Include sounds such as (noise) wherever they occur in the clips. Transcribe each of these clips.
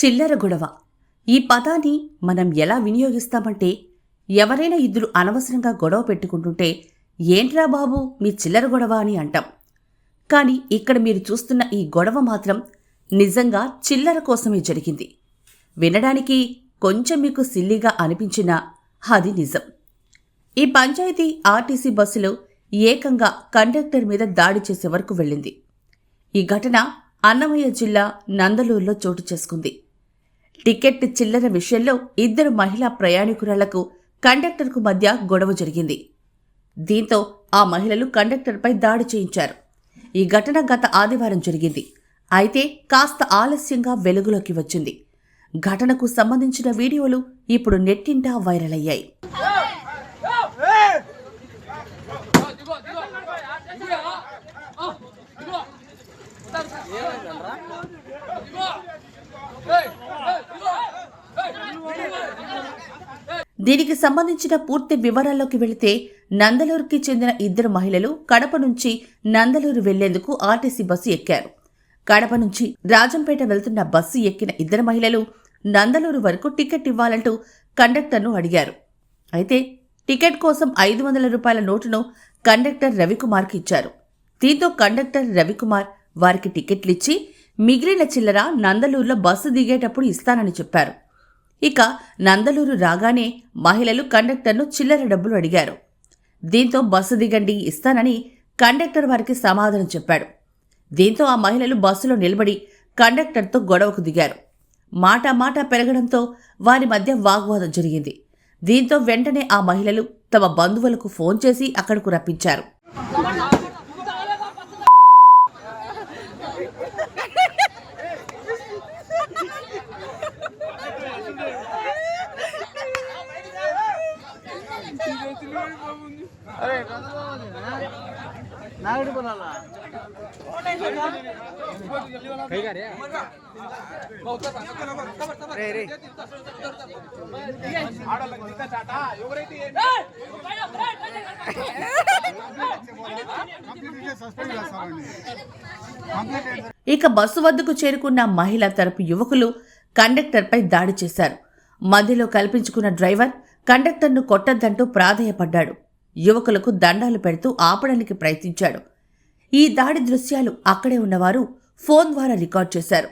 చిల్లర గొడవ. ఈ పదాన్ని మనం ఎలా వినియోగిస్తామంటే ఎవరైనా ఇద్దరు అనవసరంగా గొడవ పెట్టుకుంటుంటే ఏంట్రా బాబు మీ చిల్లర గొడవ అని అంటాం. కానీ ఇక్కడ మీరు చూస్తున్న ఈ గొడవ మాత్రం నిజంగా చిల్లర కోసమే జరిగింది. వినడానికి కొంచెం మీకు సిల్లిగా అనిపించినా అది నిజం. ఈ పంచాయతీ ఆర్టీసీ బస్సులో ఏకంగా కండక్టర్ మీద దాడి చేసే వరకు వెళ్ళింది. ఈ ఘటన అన్నమయ్య జిల్లా నందలూరులో చోటు చేసుకుంది. టికెట్ చిల్లర విషయంలో ఇద్దరు మహిళా ప్రయాణికురాలకు కండక్టర్కు మధ్య గొడవ జరిగింది. దీంతో ఆ మహిళలు కండక్టర్పై దాడి చేయించారు. ఈ ఘటన గత ఆదివారం జరిగింది. అయితే కాస్త ఆలస్యంగా వెలుగులోకి వచ్చింది. ఘటనకు సంబంధించిన వీడియోలు ఇప్పుడు నెట్టింటా వైరల్ అయ్యాయి. దీనికి సంబంధించిన పూర్తి వివరాల్లోకి వెళితే నందలూరుకి చెందిన ఇద్దరు మహిళలు కడప నుంచి నందలూరు వెళ్ళేందుకు ఆర్టీసీ బస్సు ఎక్కారు. కడప నుంచి రాజంపేట వెళ్తున్న బస్సు ఎక్కిన ఇద్దరు మహిళలు నందలూరు వరకు టికెట్ ఇవ్వాలంటూ కండక్టర్ను అడిగారు. అయితే టికెట్ కోసం ఐదు వందల రూపాయల నోటును కండక్టర్ రవికుమార్కి ఇచ్చారు. దీంతో కండక్టర్ రవికుమార్ వారికి టికెట్లిచ్చి మిగిలిన చిల్లర నందలూరులో బస్సు దిగేటప్పుడు ఇస్తానని చెప్పారు. ఇక నందలూరు రాగానే మహిళలు కండక్టర్ను చిల్లర డబ్బులు అడిగారు. దీంతో బస్సు దిగండి ఇస్తానని కండక్టర్ వారికి సమాధానం చెప్పాడు. దీంతో ఆ మహిళలు బస్సులో నిలబడి కండక్టర్తో గొడవకు దిగారు. మాట మాట పెరగడంతో వారి మధ్య వాగ్వాదం జరిగింది. దీంతో వెంటనే ఆ మహిళలు తమ బంధువులకు ఫోన్ చేసి అక్కడకు రప్పించారు. (laughs) (laughs) (laughs) ఇక బస్సు వద్దకు చేరుకున్న మహిళ తరపు యువకులు కండక్టర్పై దాడి చేశారు. మధ్యలో కల్పించుకున్న డ్రైవర్ కండక్టర్ను కొట్టద్దంటూ ప్రాధేయపడ్డాడు. యువకులకు దండాలు పెడుతూ ఆపడానికి ప్రయత్నించాడు. ఈ దాడి దృశ్యాలు అక్కడే ఉన్నవారు ఫోన్ ద్వారా రికార్డ్ చేశారు.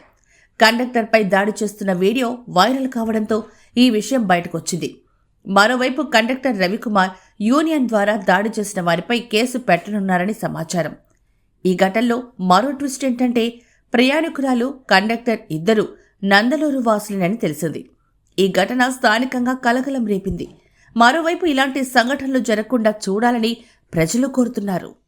కండక్టర్పై దాడి చేస్తున్న వీడియో వైరల్ కావడంతో ఈ విషయం బయటకొచ్చింది. మరోవైపు కండక్టర్ రవికుమార్ యూనియన్ ద్వారా దాడి చేసిన వారిపై కేసు పెట్టనున్నారని సమాచారం. ఈ ఘటనలో మరో ట్విస్ట్ ఏంటంటే ప్రయాణికురాలు కండక్టర్ ఇద్దరు నందలూరు వాసులేనని తెలిసింది. ఈ ఘటన స్థానికంగా కలకలం రేపింది. మరోవైపు ఇలాంటి సంఘటనలు జరగకుండా చూడాలని ప్రజలు కోరుతున్నారు.